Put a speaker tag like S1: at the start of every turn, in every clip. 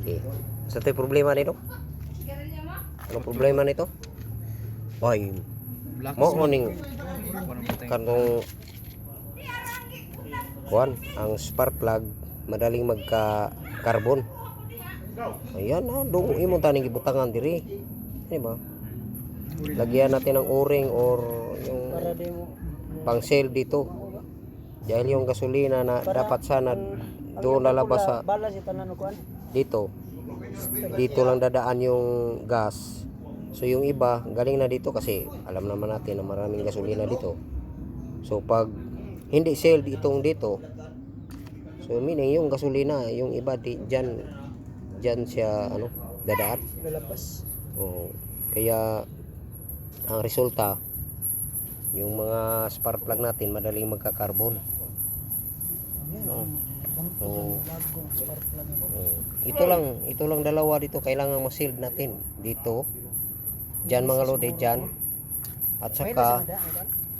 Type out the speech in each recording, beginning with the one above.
S1: Okay. Sa tayo problema nito? Ano problema nito? Ay, mo oning kanong kuan ang spark plug madaling magka carbon. Ayan ha, dong imo taning gibutangan diri. Di ba? Lagyan natin ng o-ring or yung pang sale dito. Dahil yung gasolina na dapat sana doon lalabas sa dito. Dito lang dadaan yung gas. So yung iba, galing na dito kasi alam naman natin na maraming gasolina dito. So pag hindi sale ditong dito, so meaning yung gasolina, yung iba di dyan, dyan siya ano, dadaan.
S2: Lalabas.
S1: Oh, kaya ang resulta yung mga spark plug natin madaling magka-carbon.
S2: Yan
S1: Oh.
S2: Plug.
S1: Oh, ito lang, ito lang dalawa dito kailangan ma-shield natin dito. Diyan mga lode diyan. At saka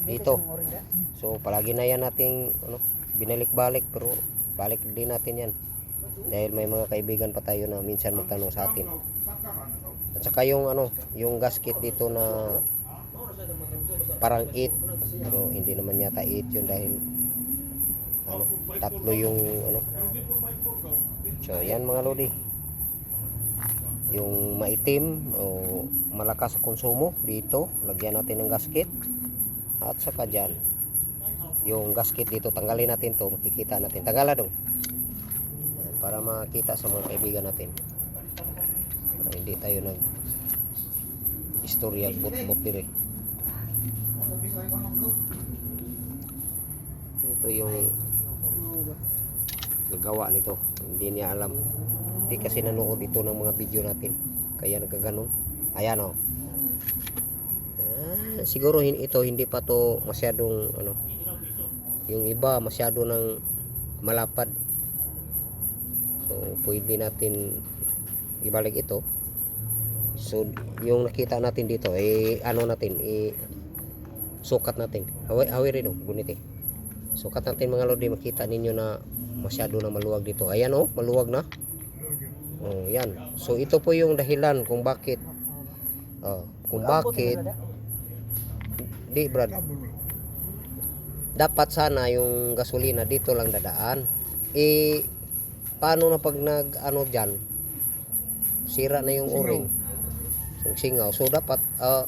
S1: dito. So palagi na yan nating ano, binalik-balik pero balik din natin yan. Dahil may mga kaibigan pa tayo na minsan magtanong sa atin. At saka yung ano, yung gasket dito na parang 8 pero hindi naman yata 8 yun dahil ano, tatlo yung ano. So yan mga lodi. Yung maitim o malakas sa konsumo dito, lagyan natin ng gasket. At saka dyan, yung gasket dito, tanggalin natin to makikita natin. Tagala dong. Para makita sa mga kaibigan natin. Para hindi tayo nag istorya bot-bot dire. Ito yung nagawa nito. Hindi niya alam. Hindi kasi nanood ito ng mga video natin. Kaya nagkaganon. Ayan o. Ah, siguro ito hindi pa to masyadong ano. Yung iba masyado ng malapad. So pwede natin ibalik ito. So yung nakita natin dito eh ano natin eh sukat natin. Hawi hawi rin oh, gunit eh. Sukat natin mga lodi makita ninyo na masyado na maluwag dito. Ayan oh, maluwag na. Oh, yan. So ito po yung dahilan kung bakit oh, kung bakit di brad. Dapat sana yung gasolina dito lang dadaan. Eh paano na pag nag ano diyan sira na yung o-ring. Singaw. So dapat ah,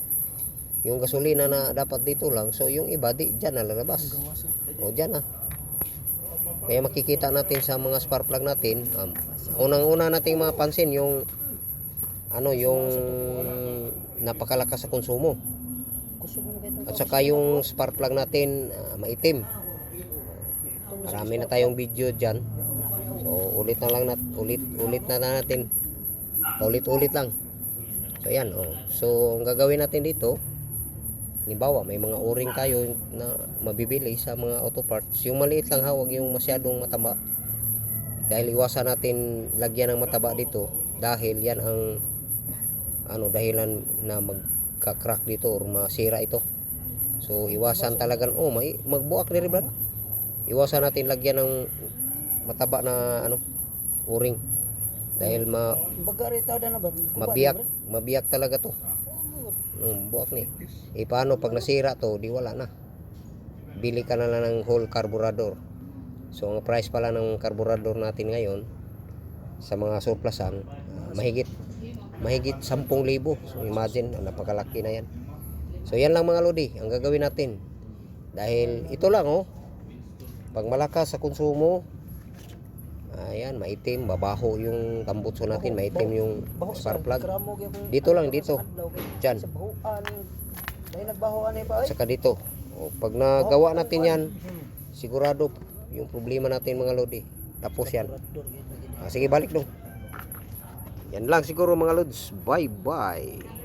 S1: yung gasolina na dapat dito lang. So yung iba di diyan na lalabas o diyan na kaya makikita natin sa mga spark plug natin um, unang-una nating mapansin yung ano yung napakalakas sa konsumo. At saka yung spark plug natin ah, maitim. Marami na tayong video dyan. So ulit na lang nat ulit ulit na natin. Ulit ulit lang. So yan oh. so ang gagawin natin dito Halimbawa, may mga o-ring tayo na mabibili sa mga auto parts. Yung maliit lang ha, huwag yung masyadong mataba. Dahil iwasan natin lagyan ng mataba dito dahil yan ang ano dahilan na magka-crack dito or masira ito. So iwasan talagang oh may magbuak ni Brad. Iwasan natin lagyan ng mataba na ano o-ring dahil ma mabiyak, mabiyak talaga to. Mm, buwak ni. Eh paano pag nasira to, di wala na. Bili ka na lang ng whole carburetor. So ang price pala ng carburetor natin ngayon sa mga surplusan, ah, mahigit mahigit 10,000. So imagine, ah, napakalaki na yan. So yan lang mga lodi, ang gagawin natin. Dahil ito lang oh. Pag malakas sa konsumo, ayan, maitim, babaho yung tambutso natin, maitim yung spark plug. Dito lang, dito.
S2: Ay.
S1: Saka dito. O, pag nagawa natin yan, sigurado yung problema natin mga lodi. Tapos yan. Ah, sige, balik dong. Yan lang siguro mga lods. Bye-bye.